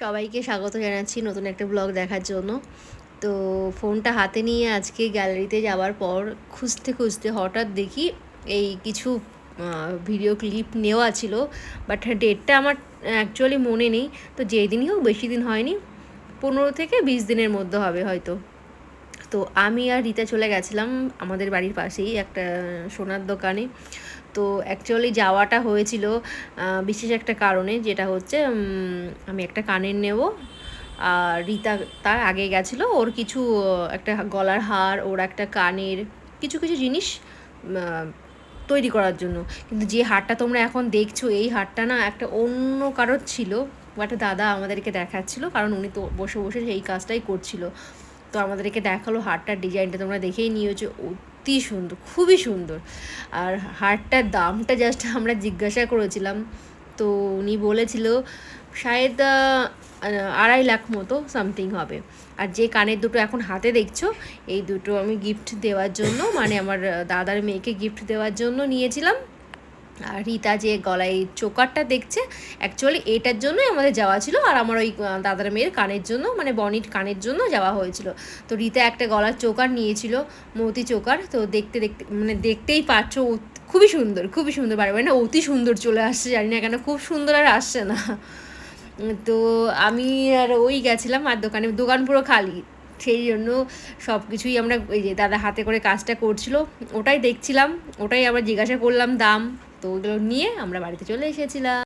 সবাইকে স্বাগত জানাচ্ছি নতুন একটা ব্লগ দেখার জন্য। তো ফোনটা হাতে নিয়ে আজকে গ্যালারিতে যাওয়ার পর খুঁজতে খুঁজতে হঠাৎ দেখি এই কিছু ভিডিও ক্লিপ নেওয়া ছিল বাট ডেটটা আমার অ্যাকচুয়ালি মনে নেই। তো যেদিনই হোক বেশি দিন হয়নি, পনেরো থেকে বিশ দিনের মধ্যে হবে হয়তো। তো আমি আর রীতা চলে গেছিলাম আমাদের বাড়ির পাশেই একটা সোনার দোকানে। তো অ্যাকচুয়ালি যাওয়াটা হয়েছিল বিশেষ একটা কারণে, যেটা হচ্ছে আমি একটা কানের নেব। আর রিতা তার আগে গেছিল, ওর কিছু একটা গলার হার, ওর একটা কানের কিছু কিছু জিনিস তৈরি করার জন্য। কিন্তু যে হারটা তোমরা এখন দেখছ, এই হারটা না একটা অন্য কারোর ছিল একটা দাদা আমাদেরকে দেখাচ্ছিল, কারণ উনি তো বসে বসে সেই কাজটাই করছিল। তো আমাদেরকে দেখাল হারটার ডিজাইনটা, তোমরা দেখেই নিয়েছো অতি সুন্দর, খুবই সুন্দর। আর হারটার দামটা জাস্ট আমরা জিজ্ঞাসা করেছিলাম, তো উনি বলেছিল, শায়দ আড়াই লাখ মতো সামথিং হবে। আর যে কানের দুটো এখন হাতে দেখছ, এই দুটো আমি গিফট দেওয়ার জন্য মানে আমার দাদার মেয়েকে গিফট দেওয়ার জন্য নিয়েছিলাম। আর রীতা যে গলায় চোকারটা দেখছে অ্যাকচুয়ালি এটার জন্যই আমাদের যাওয়া ছিল আর আমার ওই দাদার মেয়ের কানের জন্য মানে বনির কানের জন্য যাওয়া হয়েছিল। তো রীতা একটা গলার চোকার নিয়েছিল, মতি চোকার, তো দেখতে দেখতে মানে দেখতেই পাচ্ছ খুবই সুন্দর খুবই সুন্দর বারে না অতি সুন্দর চলে আসছে, জানি না কেন, খুব সুন্দর আর আসছে না। তো আমি আর ওই গেছিলাম আর দোকানে, দোকান পুরো খালি। সেই জন্য সব কিছুই আমরা ওই যে দাদা হাতে করে কাজটা করছিল, ওটাই দেখছিলাম, ওটাই আবার জিজ্ঞাসা করলাম দাম। তো ওগুলো নিয়ে আমরা বাড়িতে চলে এসেছিলাম।